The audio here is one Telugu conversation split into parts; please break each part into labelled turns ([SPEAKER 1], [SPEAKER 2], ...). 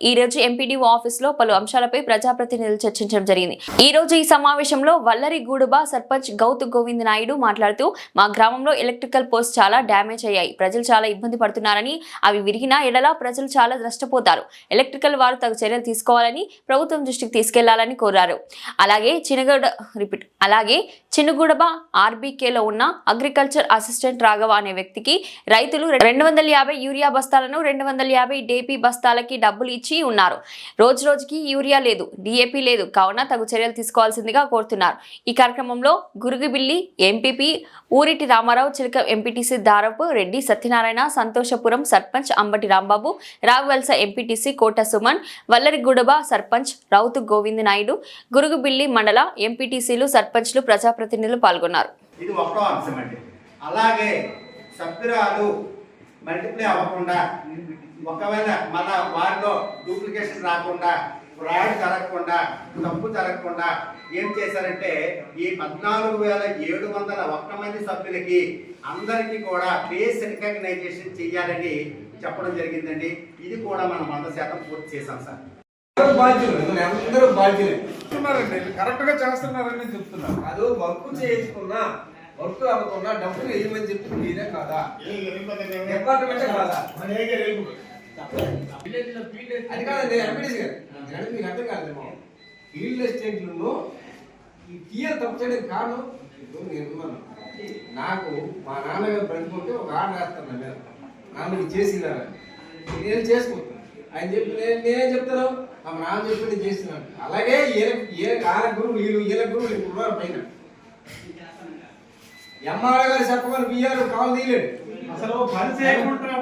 [SPEAKER 1] ఈ రోజు ఎంపీడీఓ ఆఫీస్లో పలు అంశాలపై ప్రజాప్రతినిధులు చర్చించడం జరిగింది. ఈ రోజు ఈ సమావేశంలో వల్లరి గూడుబ సర్పంచ్ గౌతు గోవింద్ నాయుడు మాట్లాడుతూ మా గ్రామంలో ఎలక్ట్రికల్ పోస్ట్ చాలా డ్యామేజ్ అయ్యాయి. ప్రజలు చాలా ఇబ్బంది పడుతున్నారని అవి విరిగినా ఎడలా ప్రజలు చాలా నష్టపోతారు. ఎలక్ట్రికల్ వారు తగు చర్యలు తీసుకోవాలని ప్రభుత్వం దృష్టికి తీసుకెళ్ళాలని కోరారు. అలాగే చినగడ రిపీట్ అలాగే చినుగుడబ ఆర్బీకేలో ఉన్న అగ్రికల్చర్ అసిస్టెంట్ రాఘవ అనే వ్యక్తికి రైతులు రెండు వందల యాభై యూరియా బస్తాలను రెండు వందల యాభై డేపీ బస్తాలకి డబ్బులు ఇచ్చి ఉన్నారు. రోజు రోజుకి యూరియా లేదు డిఏపి లేదు. కావున తగు చర్యలు తీసుకోవాల్సిందిగా కోరుతున్నారు. ఈ కార్యక్రమంలో Gurugubilli MPP ఊరిటి Ramarao Chilaka MPTC Darapu Reddy Satyanarayana Santoshapuram sarpanch Ambati Rambabu రావువలస MPTC Kota Suman వల్లరిగూడబ sarpanch Routhu Govind Naidu Gurugubilli మండల ఎంపీటీసీలు సర్పంచ్లు ప్రజాప్రతినిధులు పాల్గొన్నారు.
[SPEAKER 2] ఇది ఒకటో అంశం అండి. అలాగే సభ్యురాలు మల్టిప్లై అవ్వకుండా ఒకవేళ మన వారిలో డూప్లికేషన్ రాకుండా ఫ్రాడ్ జరగకుండా తప్పు జరగకుండా ఏం చేశారంటే ఈ పద్నాలుగు వేల ఏడు వందల ఒక్క మంది సభ్యులకి అందరికీ కూడా ఫేస్ రికగ్నైజేషన్ చేయాలని చెప్పడం జరిగిందండి. ఇది కూడా మనం వంద శాతం పూర్తి చేశాం సార్.
[SPEAKER 3] అందరూ బాధ్యులు
[SPEAKER 4] కరెక్ట్గా చేస్తున్నారని చెప్తున్నారు
[SPEAKER 3] అది వర్క్ చేయించుకున్నా వర్క్ అవ్వకుండా డబ్బులు వేయమని చెప్పి మీరే కాదా? డిపార్ట్మెంటే కాదా? అది కాదండి ఎంపీడీసీ గారు. అది మీకు అర్థం కాదేమో ఫీల్డ్ ఎస్టేట్లను ఈ తీయలు తప్పు చేయడానికి కారణం ఇప్పుడు. నాకు మా నాన్నగారు బ్రతుకుంటే ఒక ఆర్డర్ వేస్తాను నా మీద. నాన్నకి చేసినారని నేను చేసుకుంటాను ఆయన చెప్పి నేను నేనేం చెప్తాను? మా నాన్న చెప్పి నేను చేస్తున్నాను అలాగే ఏ ఆర గురువులు వీళ్ళు ఈల గురువులు ఇప్పుడు పైన. ఎంఆర్ గారు చెప్పగల బియ్యారు కాలు తీయలేడు
[SPEAKER 4] అసలు పని చేయకుండా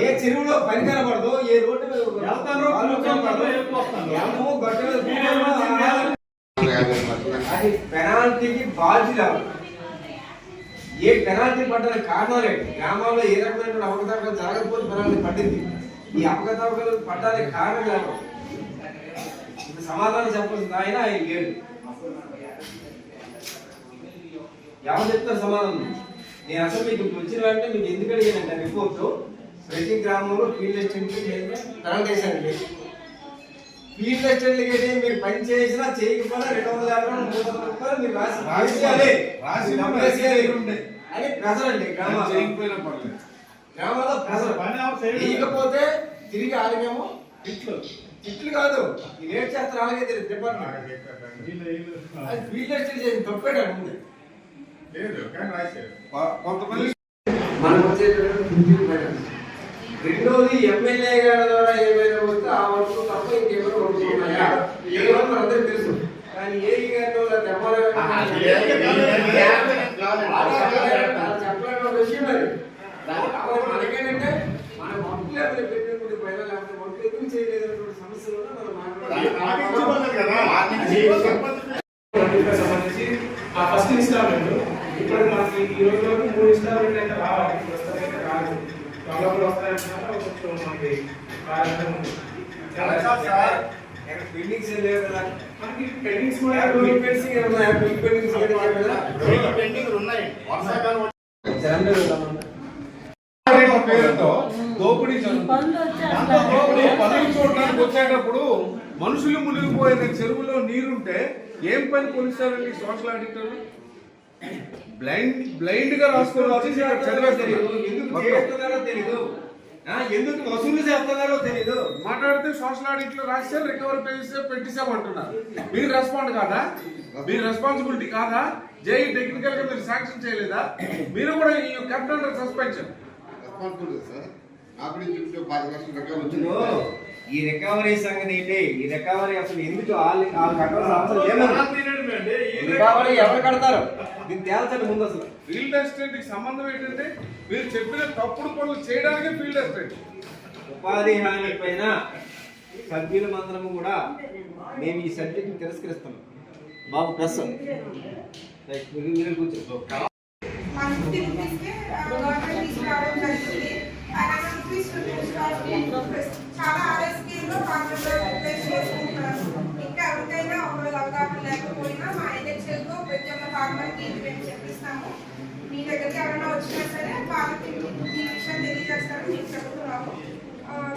[SPEAKER 3] ఏ చెరువులో పని కనబడదు ఏ రోడ్డు అది పెనాల్టీకి బాధ్యులు ఎవరు? ఏ పెనాల్టీ పడ్డానికి కారణాలు ఏంటి గ్రామాల్లో ఏ రకమైన అవకతవకలు జరగకపోతే పెనాల్టీ పడింది ఈ అవకతవకలు పడ్డానికి కారణం ఇప్పుడు సమాధానం చెప్పాల్సింది ఆయన ఆయన లేడు ఎవరు చెప్తారు సమాధానం? నేను అసలు మీకు వచ్చిన వెంటనే మీకు ఎందుకు అడిగానంటే రిపోర్టు ప్రతి గ్రామంలో ఫీల్డ్ అసిస్టెంట్ తరం చేశానండి ఫీల్డ్ అసిస్టెంట్లకి అయితే మీరు పని చేసినా చేయకపోయినా రెండు వందల యాభై మూడు వందల రూపాయలు మీరు రాసి
[SPEAKER 4] రాసి. రాసి.
[SPEAKER 3] అని ప్రెజర్ అండి గ్రామాల్లో.
[SPEAKER 4] చేయకపోయినా పర్లేదు.
[SPEAKER 3] గ్రామాల్లో
[SPEAKER 4] చేయలేదు.
[SPEAKER 3] వేయకపోతే తిరిగి ఆలయమేమో
[SPEAKER 4] ఇట్లు
[SPEAKER 3] తిట్లు కాదు. ఈ రేట్ చేస్తారు అలాగే తెలియదు డిపార్ట్మెంట్ అది ఫీల్డ్ అసిస్టెంట్ చేసి తప్పేటాడు మనకు వచ్చేటటువంటి. రెండోది ఎమ్మెల్యే గారి ద్వారా ఏమైనా వస్తే ఆ వర్క్ తప్ప ఇంకేమైనా వర్క్ ఉన్నాయా ఏ వర్క్ అందరికీ తెలుసు. కానీ ఏ గారిలో చెప్పలేని విషయం అది. కాబట్టి మనకేంటంటే మన వర్క్ లెవెల్ పెట్టినప్పుడు పైన లేకపోతే వర్క్ ఎందుకు చేయలేదన్నటువంటి సమస్యలు కూడా మనం
[SPEAKER 2] వాదించుకోలేదు కదా.
[SPEAKER 4] వాటికి సంబంధించి ఆ ఫస్ట్ ఇన్స్టాల్మెంట్ ఇప్పుడు మనకి ఈ రోజు వరకు మూడు ఇన్స్టాల్మెంట్ అయితే రావాలి ప్రస్తుతం అయితే రాలేదు వస్తాయంటున్నారు కొంచెం మనకి
[SPEAKER 3] లేవు కదా.
[SPEAKER 4] మనకి పెండింగ్స్
[SPEAKER 3] పెండింగ్స్ పెండింగ్స్
[SPEAKER 2] ఉన్నాయి? వర్షాకాలం
[SPEAKER 4] అనే పేరుతో దోపిడీ జరుగుతుంది. దాంతో దోపిడీ పనులు చూడడానికి వచ్చేటప్పుడు మనుషులు మునిగిపోయిన చెరువులో నీరుంటే ఏం పని కొనిస్తారండి సోషల్ ఆడిటర్ బ్లైండ్ బ్లైండ్గా రాసుకొని వచ్చి చదివేస్తారు.
[SPEAKER 3] చేస్తున్నారో తెలీదు. ఆ, ఎందుకు వసూలు చేస్తున్నారో తెలీదు.
[SPEAKER 4] మాట్లాడితే సోషల్ ఆడిట్లో రాస్తే రికవరీ పేజెస్ పెట్టేసామంటున్నారు మీరు రెస్పాండ్ కాదా? మీరు రెస్పాన్సిబిలిటీ కాదా? జేఈ టెక్నికల్గా మీరు శాంక్షన్ చేయలేదా? మీరు కూడా ఈ కెప్టెన్ అండర్ సస్పెన్షన్
[SPEAKER 3] ఈ రికవరీ సంగతి ఏంటి? ఈ రికవరీ అసలు ఎందుకు రికవరీ ఎవరు కడతారు? దీన్ని తేల్చండి ముందు అసలు.
[SPEAKER 4] ఫీల్డ్ అసిస్టెంట్కి సంబంధం ఏంటంటే మీరు చెప్పిన తప్పుడు పనులు చేయడానికి ఫీల్డ్ అసిస్టెంట్.
[SPEAKER 3] ఉపాధి హామీ పైన సభ్యులమందరము కూడా మేము ఈ సబ్జెక్ట్ తిరస్కరిస్తున్నాం బాబు మీరు కూర్చో.
[SPEAKER 5] రూపీస్ చాలా ఆర్ఎస్ స్కీమ్లో కాంగ్రెస్లో రిప్లేస్ చేసుకుంటున్నారు. ఇంకా ఎవరికైనా ఒకవేళ అవగాహన లేకపోయినా మా ఎన్హెచ్ఎల్తో ప్రతి ఒక్క ఫార్మర్కి ఇంటిమేట్ చెప్పిస్తాము. మీ దగ్గరికి ఎవరైనా వచ్చినా సరే వాళ్ళకి ఈ విషయం తెలియజేస్తారని మీకు చెప్తున్నాము.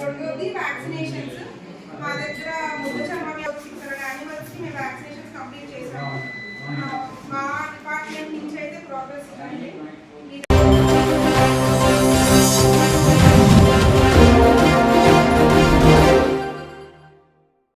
[SPEAKER 5] రెండోది వ్యాక్సినేషన్స్ మా దగ్గర